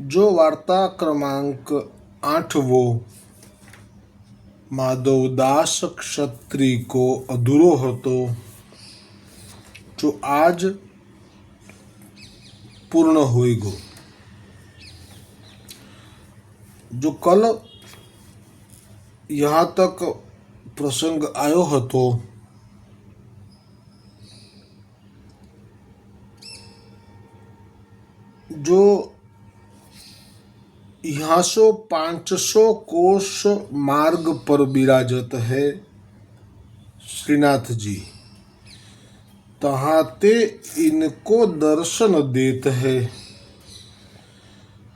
જો વાર્તા ક્રમાંક આઠવો માધવદાસ ક્ષત્રિકો અધૂરો હતો. જો આજ પૂર્ણ હોઈ ગયો. જો કલ યહાં તક પ્રસંગ આવ્યો હતો, જો यहाँ सो पाँच सौ कोष मार्ग पर विराजत है श्रीनाथ जी। तहाते इनको दर्शन देत है।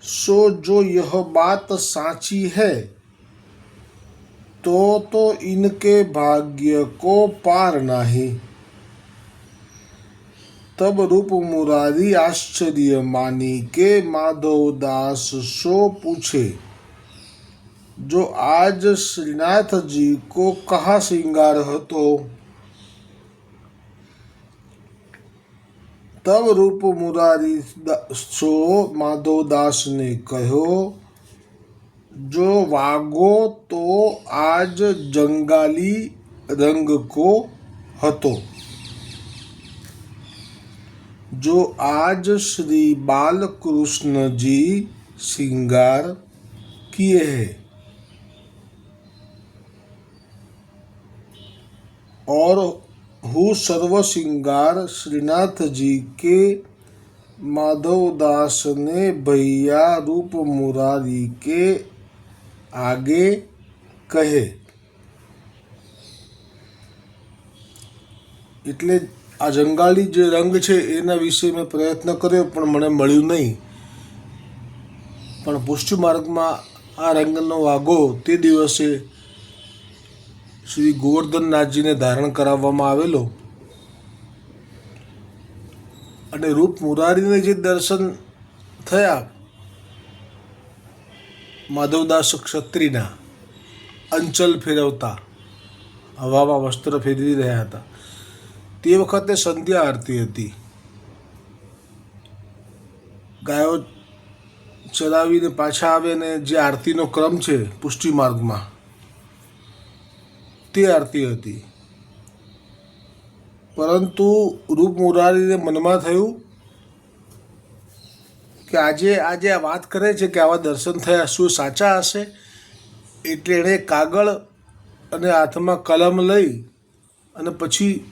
सो जो यह बात साची है तो तो इनके भाग्य को पार नहीं। તબરૂપ મુરારી આશ્ચર્ય માની કે માધવદાસ શો પૂછે જો આજ શ્રીનાથજી કો કહા શ્રૃંગાર હતો તબ રૂપ મુરારી છો માધવદાસને કહ્યો જો વાગો તો આજ જંગાલી રંગ કો હતો जो आज श्री बालकृष्ण जी श्रृंगार किए हैं और हु सर्व श्रृंगार श्रीनाथ जी के माधवदास ने भैया रूप मुरारी के आगे कहे એટલે આ જંગાલી જે રંગ છે એના વિશે મેં પ્રયત્ન કર્યો, પણ મને મળ્યું નહીં. પણ પુષ્ટિ માર્ગમાં આ રંગનો વાઘો તે દિવસે શ્રી ગોવર્ધનનાથજીને ધારણ કરાવવામાં આવેલો. અને રૂપ મુરારીને જે દર્શન થયા, માધવદાસ ક્ષત્રિના અંચલ ફેરવતા, હવામાં વસ્ત્ર ફેરવી રહ્યા હતા. તે વખતે સંધ્યા આરતી હતી. ગાયો ચલાવીને પાછા આવે ને જે આરતીનો ક્રમ છે પુષ્ટિ માર્ગમાં તે આરતી હતી. પરંતુ રૂપ મુરારીને મનમાં થયું કે આજે આજે આ વાત કરે છે કે આવા દર્શન થયા શું સાચા હશે? એટલે એણે કાગળ અને હાથમાં કલમ લઈ અને પછી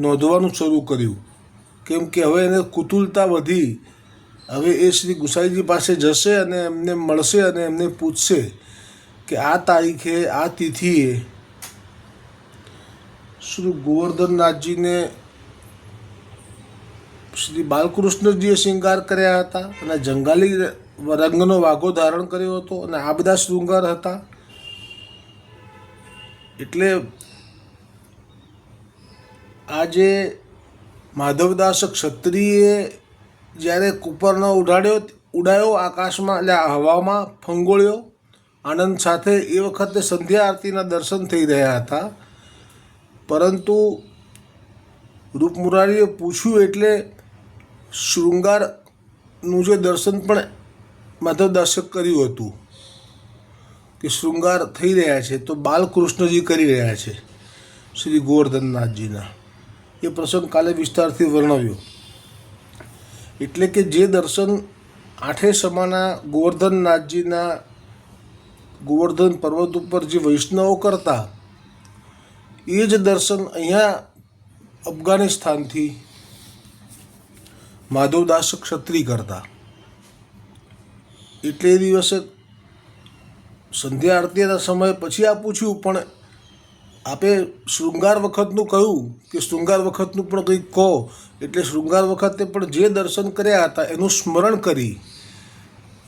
નોંધવાનું શરૂ કર્યું. કેમ કે હવે એને કુતુલતા વધી. હવે એ શ્રી ગુસાઈજી પાસે જશે અને એમને મળશે અને એમને પૂછશે કે આ તારીખે, આ તિથિએ શ્રી ગોવર્ધનનાથજીને શ્રી બાલકૃષ્ણજીએ શૃંગાર કર્યા હતા અને જંગાલી રંગનો વાઘો ધારણ કર્યો હતો અને આ બધા શૃંગાર હતા. એટલે આજે માધવદાસ ક્ષત્રિયે જ્યારે કુપરનો ઉડાડ્યો, ઉડાયો આકાશમાં, એટલે હવામાં ફંગોળ્યો, આનંદ સાથે એ વખતે સંધ્યા આરતીના દર્શન થઈ રહ્યા હતા. પરંતુ રૂપમુરારીએ પૂછ્યું એટલે શૃંગારનું જે દર્શન પણ માધવદાસે કર્યું હતું કે શૃંગાર થઈ રહ્યા છે, તો બાલકૃષ્ણજી કરી રહ્યા છે, શ્રી ગોવર્ધનનાથજીના. એ પ્રસંગ કાલે વિસ્તારથી વર્ણવ્યો. એટલે કે જે દર્શન આઠે સમાના ગોવર્ધનનાથજીના ગોવર્ધન પર્વત ઉપર જે વૈષ્ણવો કરતા, એ જ દર્શન અહીંયા અફઘાનિસ્તાનથી માધવદાસ ક્ષત્રિય કરતા. એટલે એ દિવસે સંધ્યા આરતીના સમય પછી આ પૂછ્યું, પણ આપે શૃંગાર વખતનું કહ્યું કે શૃંગાર વખતનું પણ કંઈક કહો. એટલે શૃંગાર વખતે પણ જે દર્શન કર્યા હતા એનું સ્મરણ કરી.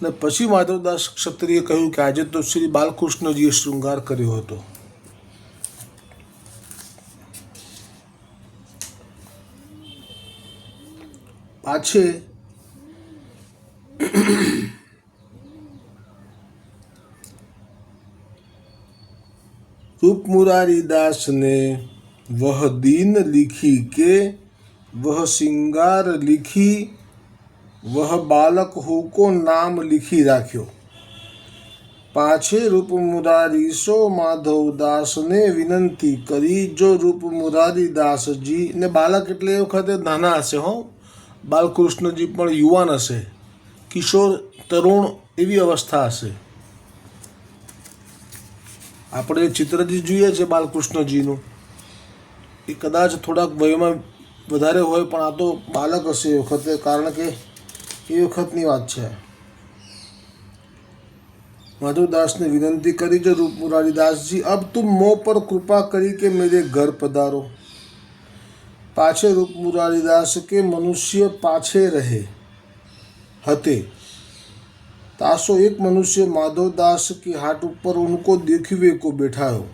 અને પછી માધવદાસ ક્ષત્રિય કહ્યું કે આજે તો શ્રી બાલકૃષ્ણજીએ શૃંગાર કર્યો હતો. પાછે તુપ મુરારીદાસને વહ દીન લીખી કે વહ શિંગાર લીખી, વહ બાલક હુકો નામ લીખી રાખ્યો. પાછે રૂપ મુરારીશો માધવદાસને વિનંતી કરી, જો રૂપમુરારીદાસજી ને બાલક એટલે એ વખતે નાના હશે હો, બાલકૃષ્ણજી પણ યુવાન હશે, કિશોર, તરુણ એવી અવસ્થા હશે. આપણે ચિત્ર જોઈએ છે બાલકૃષ્ણજીનું. એ કદાચ થોડાક વયમાં વધારે હોય, પણ આ તો બાલક હશે એ વખતે, કારણ કે એ વખતની વાત છે. માધવદાસને વિનંતી કરી છે રૂપમુરારીદાસજી અબ તું મો પર કૃપા કરી કે મેરે ઘર પધારો. પાછે રૂપમુરારીદાસ કે મનુષ્ય પાછે રહે. હતે. के मनुष्य पाछे रहे हते तासो एक मनुष्य माधवदास की हाट ऊपर उनको देखिए को बैठायो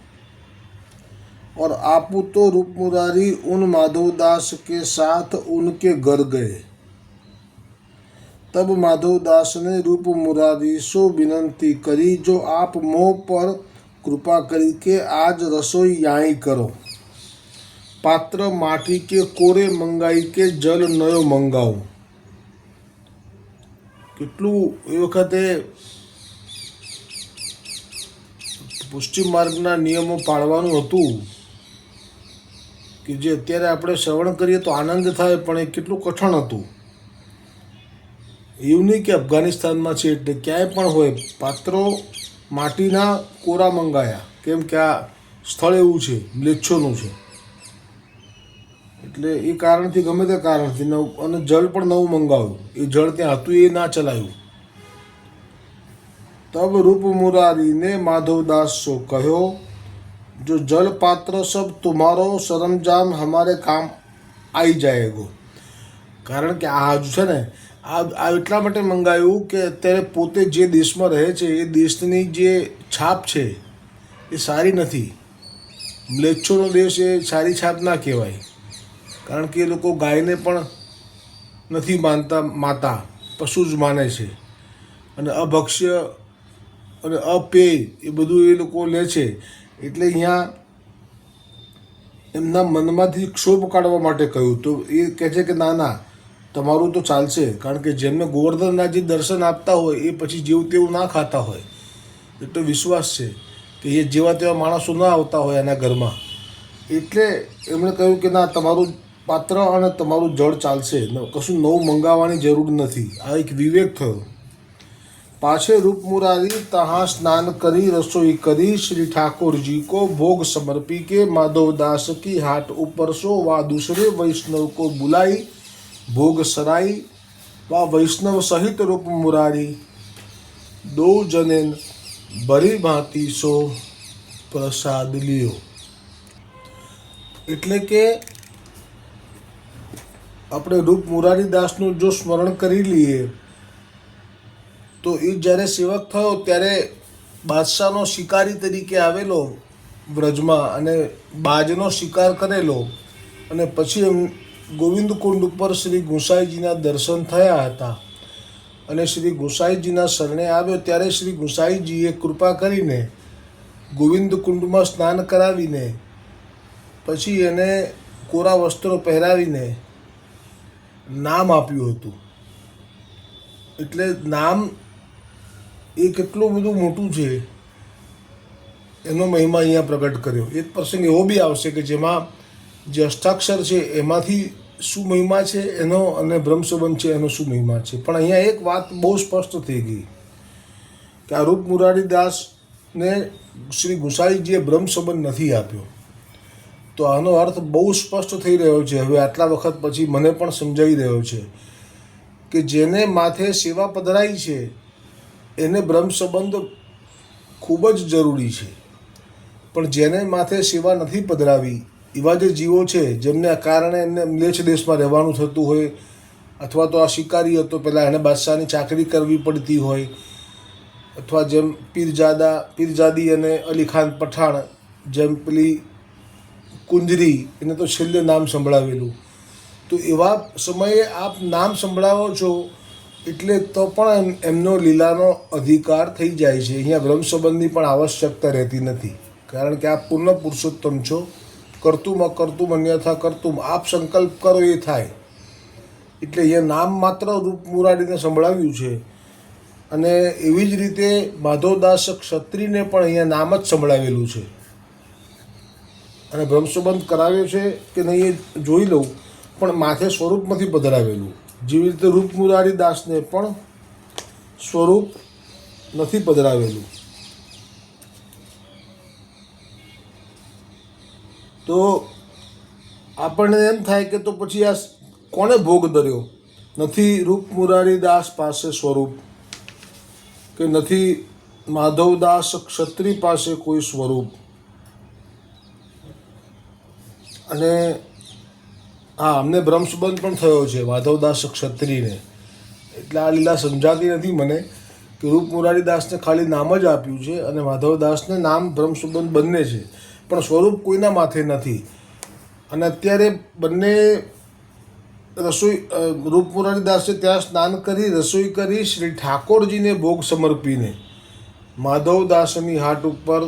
और आपू तो रूप मुरारी उन माधवदास के साथ उनके घर गए तब माधवदास ने रूप मुरारी सो विनंती करी जो आप मोह पर कृपा करी के आज रसोई याई करो पात्र माटी के कोरे મંગાઈ કે જલ નયો મંગાવો કેટલું એ વખતે પુષ્ટિ માર્ગના નિયમો પાળવાનું હતું કે જે અત્યારે આપણે શ્રવણ કરીએ તો આનંદ થાય, પણ એ કેટલું કઠણ હતું. એવું નહીં કે અફઘાનિસ્તાનમાં છે એટલે ક્યાંય પણ હોય. પાત્રો માટીના કોરા મંગાયા. કેમ કે આ સ્થળ એવું છે, મ્લેચ્છોનું છે. એટલે એ કારણથી ગમે તે કારણથી નવું અને જળ પણ નવું મંગાવ્યું. એ જળ ત્યાં હતું, એ ના ચલાવ્યું. તબ રૂપ મુરારીને માધવદાસ કહ્યો, જો જલ પાત્ર સબ તુમારો સરંજામ હમારે કામ આવી જાયગો. કારણ કે આ હજુ છે ને, આ આ એટલા માટે મંગાવ્યું કે અત્યારે પોતે જે દેશમાં રહે છે, એ દેશની જે છાપ છે, એ સારી નથી. મ્લેચ્છોનો દેશ એ સારી છાપ ના કહેવાય. કારણ કે એ લોકો ગાયને પણ નથી માનતા, માતા, પશુ જ માને છે. અને અભક્ષ્ય અને અપેય એ બધું એ લોકો લે છે. એટલે અહીંયા એમના મનમાંથી ક્ષોભ કાઢવા માટે કહ્યું. તો એ કહે છે કે, ના ના, તમારું તો ચાલશે. કારણ કે જેમને ગોવર્ધનના જે દર્શન આપતા હોય, એ પછી જેવું તેવું ના ખાતા હોય. એટલો વિશ્વાસ છે કે એ જેવા તેવા માણસો ના આવતા હોય એના ઘરમાં. એટલે એમણે કહ્યું કે, ના, તમારું પાત્ર અને તમારું જળ ચાલશે. કશું નવું મંગાવવાની જરૂર નથી. આ એક વિવેક થયો. પાછે રૂપમુરારી તહા સ્નાન કરી, રસોઈ કરી, શ્રી ઠાકોરજી કો ભોગ સમર્પી કે માધવદાસ કી की हाट ऊपर सो व दूसरे वैष्णव को बुलाई भोग सराई व वैष्णव सहित रूप मुरारी दो जनेन પ્રસાદ લ્યો. એટલે કે આપણે રૂપ મુરારીદાસનું જો સ્મરણ કરી લઈએ, તો એ જ્યારે સેવક થયો ત્યારે બાદશાહનો શિકારી તરીકે આવેલો વ્રજમાં અને બાજનો શિકાર કરેલો. અને પછી એમ ગોવિંદ કુંડ ઉપર શ્રી ગુસાઈજીના દર્શન થયા હતા. અને શ્રી ગુસાઈજીના શરણે આવ્યો ત્યારે શ્રી ગુસાઈજીએ કૃપા કરીને ગોવિંદ કુંડમાં સ્નાન કરાવીને, પછી એને કોરા વસ્ત્રો પહેરાવીને નામ આપ્યું હતું. એટલે નામ એ કેટલું બધું મોટું છે, એનો મહિમા અહીંયા પ્રગટ કર્યો. એક પ્રસંગ એવો બી આવશે કે જેમાં જે અષ્ટાક્ષર છે, એમાંથી શું મહિમા છે, એનો અને બ્રહ્મ સંબંધ છે, એનો શું મહિમા છે. પણ અહીંયા એક વાત બહુ સ્પષ્ટ થઈ ગઈ કે આ રૂપ મુરારીદાસને શ્રી ગુસાઈજીએ બ્રહ્મસંબંધ નથી આપ્યો. તો આનો અર્થ બહુ સ્પષ્ટ થઈ રહ્યો છે. હવે આટલા વખત પછી મને પણ સમજાઈ રહ્યો છે કે જેને માથે સેવા પધરાઈ છે, એને બ્રહ્મ સંબંધ ખૂબ જ જરૂરી છે. પણ જેને માથે સેવા નથી પધરાવી, એવા જે જીવો છે, જેમને કારણે એમને મ્લેચ્છ દેશમાં રહેવાનું થતું હોય, અથવા તો આ શિકારી હતો, પહેલાં એને બાદશાહની ચાકરી કરવી પડતી હોય, અથવા જેમ પીરજાદા, પીરજાદી અને અલી ખાન પઠાણ, જેમ પેલી કુંજરી, એને તો છેલ્લે નામ સંભળાવેલું. તો એવા સમયે આપ નામ સંભળાવો છો, એટલે તો પણ એમ- એમનો લીલાનો અધિકાર થઈ જાય છે. અહીંયા બ્રહ્મ સંબંધની પણ આવશ્યકતા રહેતી નથી. કારણ કે આપ પૂર્ણ પુરુષોત્તમ છો. કરતું અકર્તું અન્યથા કરતું આપ સંકલ્પ કરો એ થાય. એટલે અહીંયા નામ માત્ર રૂપ મુરાડીને સંભળાવ્યું છે. અને એવી જ રીતે માધવદાસ ક્ષત્રિને પણ અહીંયા નામ જ સંભળાવેલું છે. અને બ્રહ્મસંબંધ કરાવ્યો છે કે નહીં એ જોઈ લઉં, પણ માથે સ્વરૂપ નથી પધરાવેલું. જેવી રીતે રૂપ દાસને પણ સ્વરૂપ નથી પધરાવેલું. તો આપણને એમ થાય કે તો પછી આ કોને ભોગ ધર્યો? નથી રૂપ દાસ પાસે સ્વરૂપ, કે નથી માધવદાસ ક્ષત્રિય પાસે કોઈ સ્વરૂપ? અને હા, અમને ભ્રમસુબંધ પણ થયો છે માધવદાસ ક્ષત્રિયને. એટલે આ લીલા સમજાતી નથી મને કે રૂપ મુરારીદાસને ખાલી નામ જ આપ્યું છે અને માધવદાસને નામ ભ્રમસુબંધ બંને છે. પણ સ્વરૂપ કોઈના માથે નથી. અને અત્યારે બંને રસોઈ રૂપ મુરારીદાસે ત્યાં સ્નાન કરી, રસોઈ કરી શ્રી ઠાકોરજીને ભોગ સમર્પીને. માધવદાસની હાટ ઉપર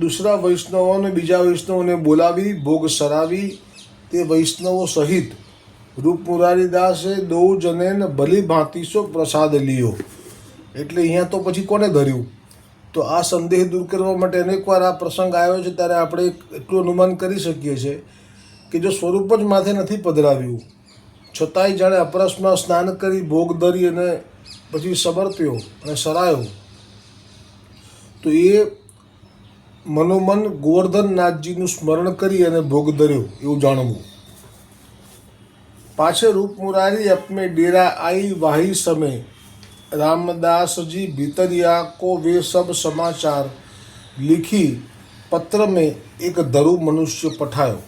દૂસરા વૈષ્ણવોને, બીજા વૈષ્ણવોને બોલાવી, ભોગ સરાવી, તે વૈષ્ણવો સહિત રૂપ મુરારીદાસે દો જનેન ભલી ભાંતિસો પ્રસાદ લિયો. એટલે અહીંયા તો પછી કોને ધર્યું? તો આ સંદેહ દૂર કરવા માટે અનેકવાર આ પ્રસંગ આવ્યો છે, ત્યારે આપણે એટલું અનુમાન કરી શકીએ છીએ કે જો સ્વરૂપ જ માથે નથી પધરાવ્યું, છતાંય જાણે અપરસમાં સ્નાન કરી, ભોગ ધરી અને પછી સમર્પ્યો અને સરાયો. તો એ મનોમન ગોવર્ધનનાથજીનું સ્મરણ કરી અને ભોગ ધર્યો એવું જાણવું. પાછે રૂપમુરારી અપમે ડેરા આઈ વાહી સમય રામદાસજી ભીતરિયા કો વે સબ સમાચાર. લીખી પત્ર મેં એક ધરુ મનુષ્ય પઠાયો.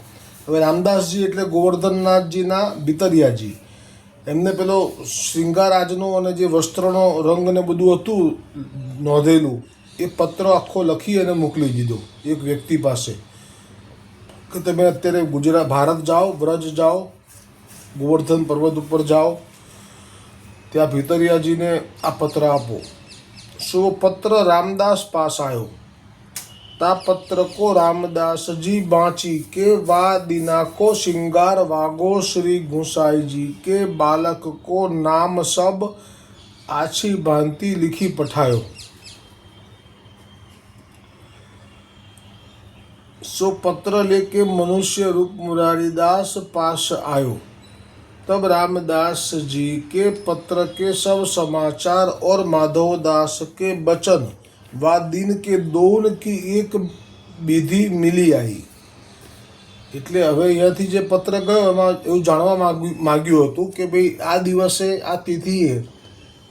હવે રામદાસજી એટલે ગોવર્ધનનાથજીના ભીતરિયાજી. એમને પેલો શ્રીંગારાજનો અને જે વસ્ત્રનો રંગ ને બધું હતું નોંધેલું. એ પત્ર આખો લખી અને મોકલી દીધો, એક વ્યક્તિ પાસે. કે તમે અત્યારે ગુજરાત, ભારત જાઓ વ્રજ જાઓ, ગોવર્ધન પર્વત ઉપર જાઓ, ત્યાં ભીતરિયાજીને આ પત્ર આપો. સો પત્ર રામદાસ પાસ આવ્યો તા પત્ર કો રામદાસજી બાંચી કે વા દિના કો શિંગાર વાગો શ્રી ગુસાઈજી કે બાલક કો નામ સબ આછી બાંધી લીખી પઠાયો. पठायो सो पत्र लेके मनुष्य रूप मुरारीदास पास आयो तब रामदास जी के पत्र के सब समाचार और माधवदास के वचन व दिन के दोन की एक विधि मिली आई એટલે હવે અહીંયાથી જે પત્ર ગયો એમાં એવું જાણવા માગ્યું માગ્યું હતું કે ભાઈ આ દિવસે આ તિથિએ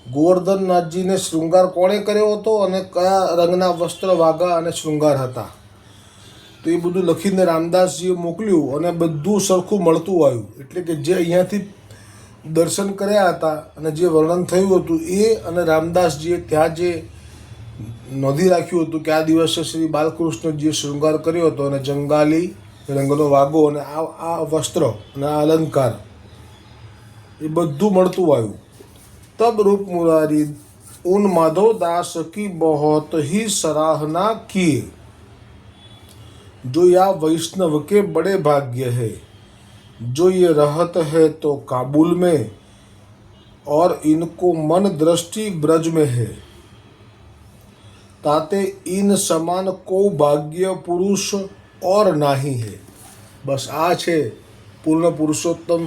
ગોવર્ધનનાથજીને શૃંગાર કોણે કર્યો હતો અને કયા રંગના વસ્ત્ર વાગા અને શૃંગાર હતા તો એ બધું લખીને રામદાસજીએ મોકલ્યું અને બધું સરખું મળતું આવ્યું. એટલે કે જે અહીંયાથી દર્શન કર્યા હતા અને જે વર્ણન થયું હતું એ અને રામદાસજીએ ત્યાં જે નોંધી રાખ્યું હતું કે આ દિવસે શ્રી બાલકૃષ્ણજીએ શૃંગાર કર્યો હતો અને જંગાલી રંગનો વાગો અને આ આ વસ્ત્ર અને આ અલંકાર એ બધું મળતું આવ્યું. તબ રૂપ મુરારી ઉન માધવ દાસ કી બહોત હી સરાહના કીએ जो या वैष्णव के बड़े भाग्य है जो ये रहत है तो काबुल में और इनको मन दृष्टि ब्रज में है ताते इन समान को भाग्य पुरुष और नाही है બસ આ છે પૂર્ણ પુરુષોત્તમ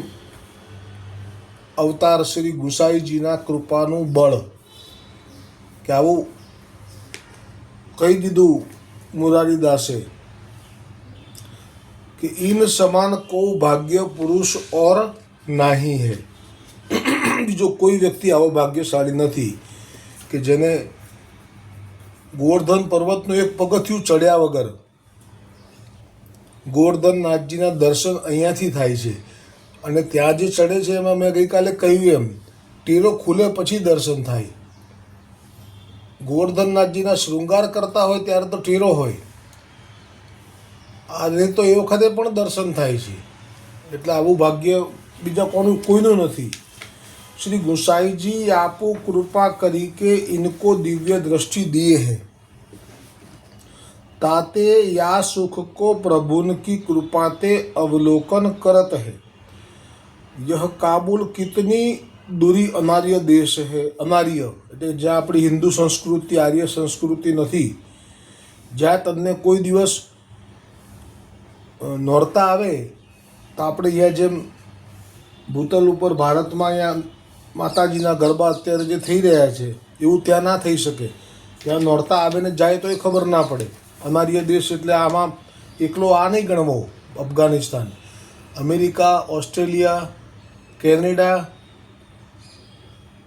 અવતાર શ્રી ગુસાઈજીના કૃપાનું બળ કે આવું કહી દીધું મુરારીદાસે કે इन સમાન को ભાગ્ય પુરુષ ઓર નાહી હે બીજો કોઈ વ્યક્તિ આવો ભાગ્યશાળી નથી કે જેને ગોવર્ધન પર્વતનું એક પગથિયું ચડ્યા વગર ગોવર્ધનનાથજીના દર્શન અહીંયાથી થાય છે અને ત્યાં જે ચડે છે એમાં મેં ગઈકાલે કહ્યું એમ ટેરો ખુલે પછી દર્શન થાય. ગોવર્ધનનાથજીના શૃંગાર કરતા હોય ત્યારે તો ટેરો હોય. અને તો એ વખતે પણ દર્શન થાય છે. એટલે આવું ભાગ્ય બીજા કોનું, કોઈનું નથી. શ્રી ગોસાઈજી આપો કૃપા કરી કે ઇનકો દિવ્ય દ્રષ્ટિ દિએ હૈ. ताते या सुख को प्रभुन કૃપા તે અવલોકન કરત है યહ કાબુલ કિતની દૂરી અનાર્ય દેશ હે, અનાર્ય. એટલે જ્યાં આપણી હિન્દુ સંસ્કૃતિ, આર્ય સંસ્કૃતિ નથી. જ્યાં તમને કોઈ દિવસ નોરતા આવે, તો આપણે અહીંયા જેમ ભૂતલ ઉપર ભારતમાં અહીંયા માતાજીના ગરબા અત્યારે જે થઈ રહ્યા છે, એવું ત્યાં ના થઈ શકે. ત્યાં નોરતા આવે ને જાય તો એ ખબર ના પડે. અમારી દેશ એટલે આમાં એકલો આ નહીં ગણવો, Afghanistan. America, Australia, Canada,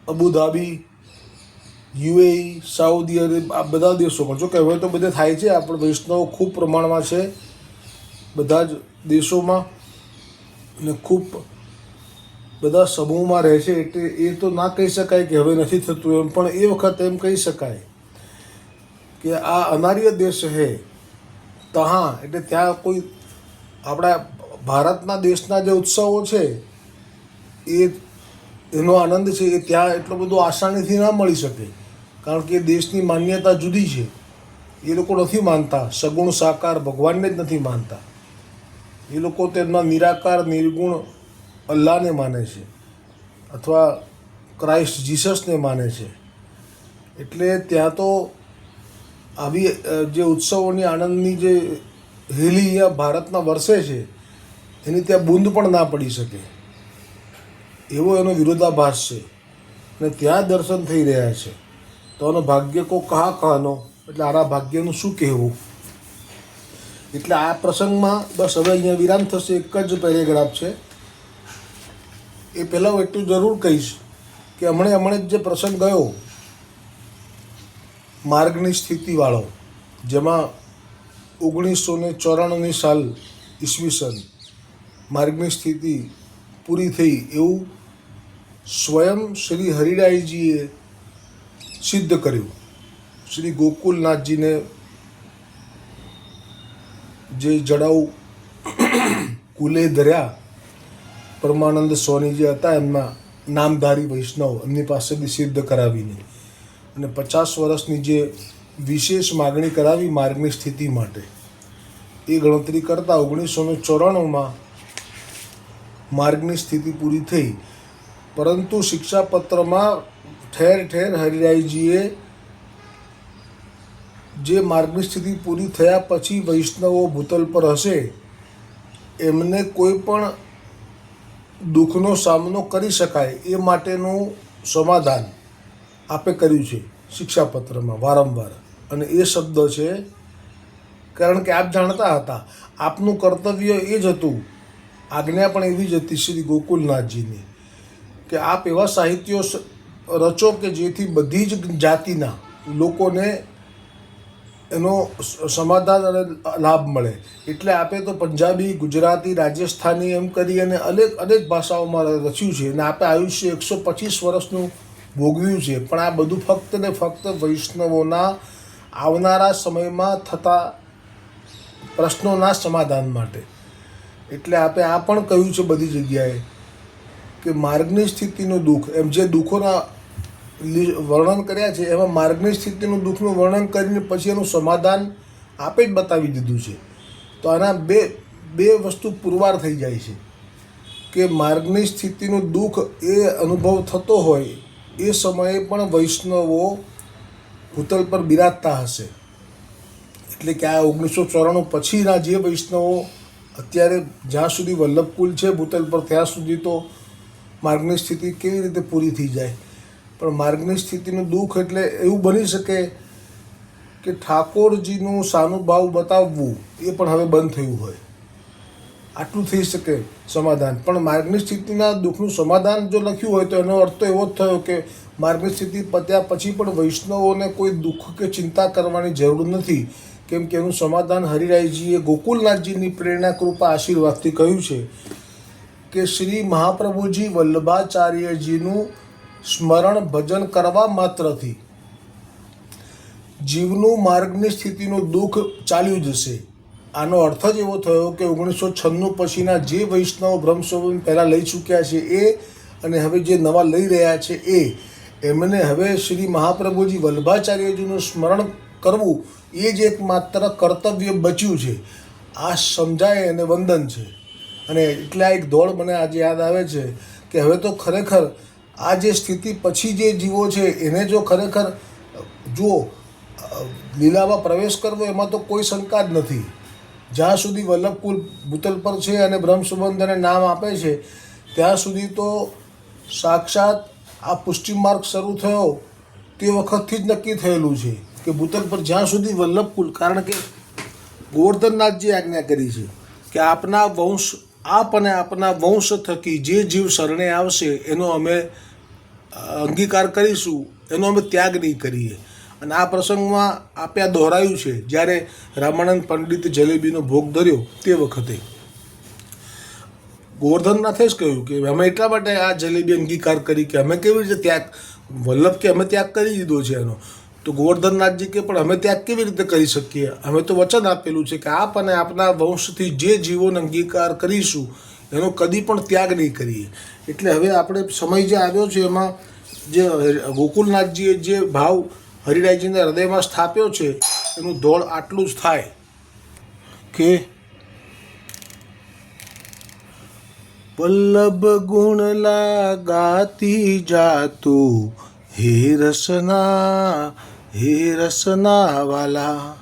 Abu Dhabi, UAE, Saudi Arab, આ બધા દેશોમાં જો કહેવાય હવે તો બધે થાય છે, આપણે વૈષ્ણવ ખૂબ પ્રમાણમાં છે. બધા જ દેશોમાં અને ખૂબ બધા સમૂહમાં રહે છે એટલે એ તો ના કહી શકાય કે હવે નથી થતું એમ, પણ એ વખત એમ કહી શકાય કે આ અનાર્ય દેશ છે તહાં, એટલે ત્યાં કોઈ આપણા ભારતના દેશના જે ઉત્સવો છે, એ એનો આનંદ છે, એ ત્યાં એટલો બધો આસાનીથી ના મળી શકે. કારણ કે દેશની માન્યતા જુદી છે. એ લોકો નથી માનતા. સગુણ સાકાર ભગવાનને જ નથી માનતા. એ લોકો તેમના નિરાકાર, નિર્ગુણ અલ્લાહને માને છે અથવા ક્રાઇસ્ટ જીસસને માને છે. એટલે ત્યાં તો આવી જે ઉત્સવોની આનંદની જે રેલી અહીંયા ભારતના વર્ષે છે, એની ત્યાં બૂંદ પણ ના પડી શકે. એવો એનો વિરોધાભાસ છે. અને ત્યાં દર્શન થઈ રહ્યા છે. તો એનો ભાગ્ય કો કહા કહાનો એટલે આરા ભાગ્યનું શું કહેવું? એટલે આ પ્રસંગમાં બસ હવે અહીંયા વિરામ થશે, એક જ પેરેગ્રાફ છે. એ પહેલાં હું એટલું જરૂર કહીશ કે હમણે હમણે જ પ્રસંગ ગયો, માર્ગની સ્થિતિવાળો, જેમાં ઓગણીસો ને ચોરાણુંની સાલ ઈસવીસન માર્ગની સ્થિતિ પૂરી થઈ એવું સ્વયં શ્રી હરિરાયજીએ સિદ્ધ કર્યું. શ્રી ગોકુલનાથજીને જે જડાઉ કુલે ધર્યા, પરમાનંદ સ્વામી જે હતા, એમના નામધારી વૈષ્ણવ એમની પાસેથી સિદ્ધ કરાવીને. અને પચાસ વર્ષની જે વિશેષ માગણી કરાવી માર્ગની સ્થિતિ માટે, એ ગણતરી કરતાં ઓગણીસો ને ચોરાણુંમાં માર્ગની સ્થિતિ પૂરી થઈ. પરંતુ શિક્ષાપત્રમાં ઠેર ઠેર હરિરાયજીએ જે માર્ગની સ્થિતિ પૂરી થયા પછી વૈષ્ણવો ભૂતલ પર હશે, એમને કોઈ પણ દુઃખનો સામનો કરી શકાય એ માટેનું સમાધાન આપે કર્યું છે શિક્ષાપત્રમાં વારંવાર. અને એ શબ્દ છે, કારણ કે આપ જાણતા હતા, આપનું કર્તવ્ય એ જ હતું, આજ્ઞા પણ એવી જ હતી શ્રી ગોકુલનાથજીની, કે આપ એવા સાહિત્યો રચો કે જેથી બધી જ જાતિના લોકોને એનો સમાધાન અને લાભ મળે. એટલે આપે તો પંજાબી, ગુજરાતી, રાજસ્થાની એમ કરી અને અનેક અનેક ભાષાઓમાં રચ્યું છે અને આપે આયુષ્ય એકસો પચીસ વર્ષનું ભોગવ્યું છે. પણ આ બધું ફક્ત ને ફક્ત વૈષ્ણવોના આવનારા સમયમાં થતા પ્રશ્નોના સમાધાન માટે. એટલે આપે આ પણ કહ્યું છે બધી જગ્યાએ કે માર્ગની સ્થિતિનું દુઃખ. એમ જે દુઃખોના વર્ણન કર્યા છે, એમાં માર્ગની સ્થિતિનું દુઃખનું વર્ણન કરીને પછી એનું સમાધાન આપે જ બતાવી દીધું છે. તો આના બે બે વસ્તુ પુરવાર થઈ જાય છે. કે માર્ગની સ્થિતિનું દુઃખ એ અનુભવ થતો હોય, એ સમયે પણ વૈષ્ણવો ભૂતલ પર બિરાજતા હશે. એટલે કે આ ઓગણીસો ચોરાણું પછીના જે વૈષ્ણવો અત્યારે જ્યાં સુધી વલ્લભકુલ છે ભૂતલ પર, ત્યાં સુધી તો માર્ગની સ્થિતિ કેવી રીતે પૂરી થઈ જાય? પણ માર્ગની સ્થિતિનું દુઃખ એટલે એવું બની શકે કે ઠાકોરજીનું સાનુભાવ બતાવવું એ પણ હવે બંધ થયું હોય. આટલું થઈ શકે સમાધાન. પણ માર્ગની સ્થિતિના દુઃખનું સમાધાન જો લખ્યું હોય તો એનો અર્થ તો એવો જ થયો કે માર્ગની સ્થિતિ પત્યા પછી પણ વૈષ્ણવોને કોઈ દુઃખ કે ચિંતા કરવાની જરૂર નથી. કેમ કે એનું સમાધાન હરિરાયજીએ ગોકુલનાથજીની પ્રેરણા, કૃપા, આશીર્વાદથી કહ્યું છે કે શ્રી મહાપ્રભુજી વલ્લભાચાર્યજીનું સ્મરણ ભજન કરવા માત્રથી. જીવનું માર્ગની સ્થિતિનું દુઃખ ચાલ્યું જશે. આનો અર્થ જ એવો થયો કે ઓગણીસો છન્નું પછીના જે વૈષ્ણવ બ્રહ્મસ્વરૂપ પહેલાં લઈ ચૂક્યા છે એ અને હવે જે નવા લઈ રહ્યા છે એ, એમને હવે શ્રી મહાપ્રભુજી વલ્ભાચાર્યજીનું સ્મરણ કરવું એ જ એકમાત્ર કર્તવ્ય બચ્યું છે. આ સમજાય અને વંદન છે. અને એટલે આ એક દોડ મને આજે યાદ આવે છે કે હવે તો ખરેખર આ જે સ્થિતિ પછી જે જીવો છે, એને જો ખરેખર, જુઓ, લીલામાં પ્રવેશ કરવો એમાં તો કોઈ શંકા જ નથી. જ્યાં સુધી વલ્લભકુલ ભૂતલ પર છે અને બ્રહ્મ સુબંધ અને નામ આપે છે, ત્યાં સુધી તો સાક્ષાત આ પુષ્ટિ માર્ગ શરૂ થયો તે વખતથી જ નક્કી થયેલું છે કે ભૂતલ પર જ્યાં સુધી વલ્લભકુલ, કારણ કે ગોવર્ધનનાથજી આજ્ઞા કરી છે કે આપના વંશ આપ અને આપના વંશ થકી જે જીવ શરણે આવશે, એનો અમે અંગીકાર કરીશું, એનો અમે ત્યાગ નહીં કરીએ. અને આ પ્રસંગમાં આપે આ દોહરાયું છે, જ્યારે રામાનંદ પંડિત જલેબીનો ભોગ ધર્યો તે વખતે. ગોવર્ધનનાથે જ કહ્યું કે અમે એટલા માટે આ જલેબી અંગીકાર કરી કે અમે કેવી રીતે ત્યાગ, વલ્લભ કે અમે ત્યાગ કરી દીધો છે એનો. તો ગોવર્ધનનાથજી કે પણ અમે ત્યાગ કેવી રીતે કરી શકીએ? અમે તો વચન આપેલું છે કે આપ અને આપના વંશથી જે જીવોને અંગીકાર કરીશું, એનો કદી પણ ત્યાગ નહીં કરીએ. એટલે હવે આપણે સમય જે આવ્યો છે, એમાં જે ગોકુલનાથજીએ જે ભાવ હરિરાયજીના હૃદયમાં સ્થાપ્યો છે, એનું દોડ આટલું જ થાય કે વલ્લભ ગુણ લાગાતી જાતું હે રસના હે રસના વાલા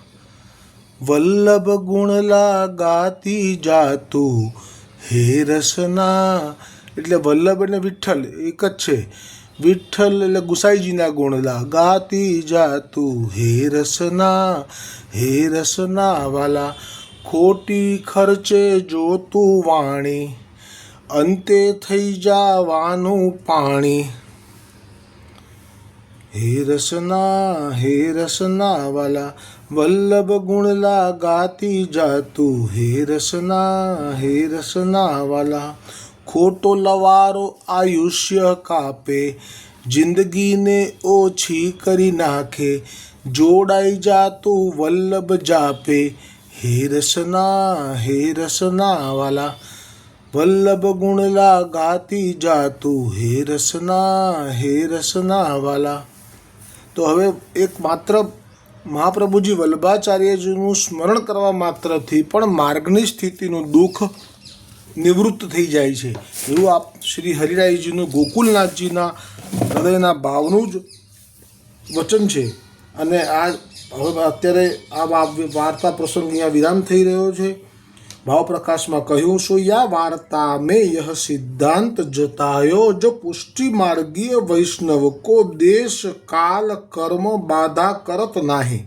વલ્લભ ગુણલા ગાતી જાતું. હે રસના, એટલે વલ્લભ અને વિઠ્ઠલ એક જ છે. વિઠ્ઠલ એટલે ગુસાઈજીના ગુણલા ગાતી જાતું. હે રસના હે રસના વાલા ખોટી ખર્ચે જોતું વાણી. અંતે થઈ જાવાનું પાણી. હે રસના હે રસના વાલા વલ્લભ ગુણલા ગાતી જાતું હે રસના હે રસના વાલા ખોટો લવારો આયુષ્ય કાપે, જિંદગીને ઓછી કરી નાખે, જોડાઈ જાતું વલ્લભ જાપે. હે રસના હે રસના વાલા વલ્લભ ગુણલા ગાતી જાતું હે રસના હે રસના વાલા તો હવે એક માત્ર મહાપ્રભુજી વલ્લભાચાર્યજીનું સ્મરણ કરવા માત્રથી પણ માર્ગની સ્થિતિનું દુઃખ નિવૃત્ત થઈ જાય છે. એવું આપ શ્રી હરિરાયજીનું ગોકુલનાથજીના હૃદયના ભાવનું જ વચન છે. અને આ હવે અત્યારે આ વાર્તા પ્રસંગ અહીંયા વિરામ થઈ રહ્યો છે. ભાવ પ્રકાશમાં કહ્યું સો યા વાર્તા में यह सिद्धांत जतायो जो पुष्टि मार्गीय वैष्णव को देश काल कर्म बाधा करत नाही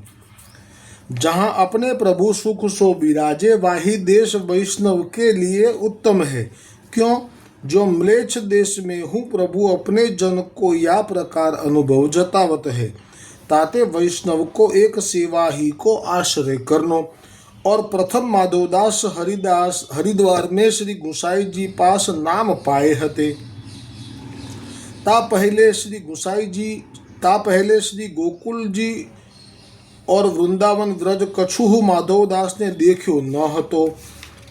जहाँ अपने प्रभु सुख सो विराजे वाही देश वैष्णव के लिए उत्तम है क्यों जो म्लेच्छ देश में हूँ प्रभु अपने जन को या प्रकार अनुभव जतावत है ताते वैष्णव को एक सेवा ही को आश्रय करनो और प्रथम माधवदास हरिदास हरिद्वार में श्री गुसाई जी पास नाम पाए हते ता पहले श्री गुसाई जी ता पहले श्री गोकुल जी और वृंदावन व्रज कछुहु माधवदास ने देख्यो न હતો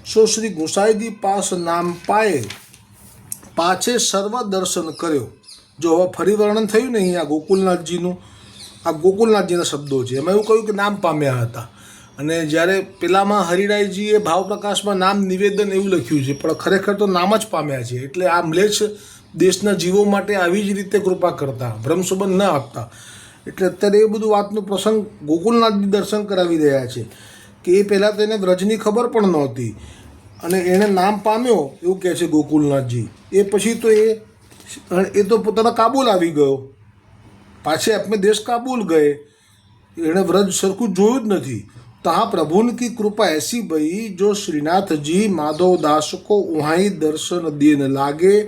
સો શ્રી ગુસાઈજી પાસ નામ પાએ પાછે સર્વ દર્શન કર્યો જો હવે ફરી વર્ણન થયું ને અહીંયા ગોકુલનાથજીનું આ ગોકુલનાથજીના શબ્દો છે એમાં એવું કહ્યું કે નામ પામ્યા હતા અને જ્યારે પેલામાં હરિરાયજીએ ભાવ પ્રકાશમાં નામ નિવેદન એવું લખ્યું છે, પણ ખરેખર તો નામ જ પામ્યા છે. એટલે આ મ્લેચ્છ દેશના જીવો માટે આવી જ રીતે કૃપા કરતા, બ્રહ્મસંબંધ ન આપતા. એટલે અત્યારે એ બધું વાતનું પ્રસંગ ગોકુલનાથજી દર્શન કરાવી રહ્યા છે, કે એ પહેલાં તેને વ્રજની ખબર પણ નહોતી. અને એણે નામ પામ્યો, એવું કહે છે ગોકુલનાથજી. એ પછી તો એ એ તો પોતાના કાબુલ આવી ગયો. પાછે આપણે દેશ કાબુલ ગયે. એણે વ્રજ સરખું જોયું જ નથી. तहाँ प्रभुन की कृपा ऐसी बही जो श्रीनाथ जी माधव दास को ही दर्शन देने लागे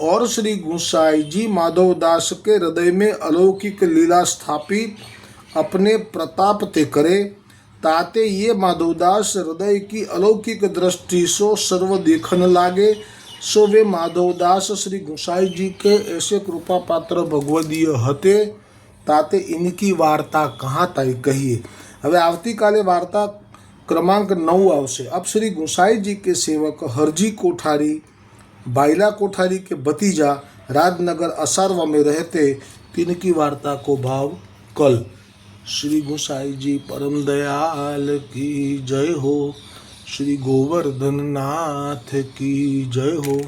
और श्री गुसाई जी माधव दास के हृदय में अलौकिक लीला स्थापित अपने प्रताप ते करे, ताते ये माधवदास हृदय की अलौकिक दृष्टि सो सर्व देखन लागे, सो वे माधवदास श्री गुसाई जी के ऐसे कृपा पात्र भगवदीय हते, ताते इनकी वार्ता कहाँ तय कहिए। હવે આવતીકાલે વાર્તા क्रमांक नौ આવશે अब श्री गुसाई जी के सेवक हरजी कोठारी बाइला कोठारी के भतीजा राजनगर असारवा में रहते तिनकी वार्ता को भाव कल श्री गोसाई जी परम दयाल की जय हो श्री गोवर्धन नाथ की जय हो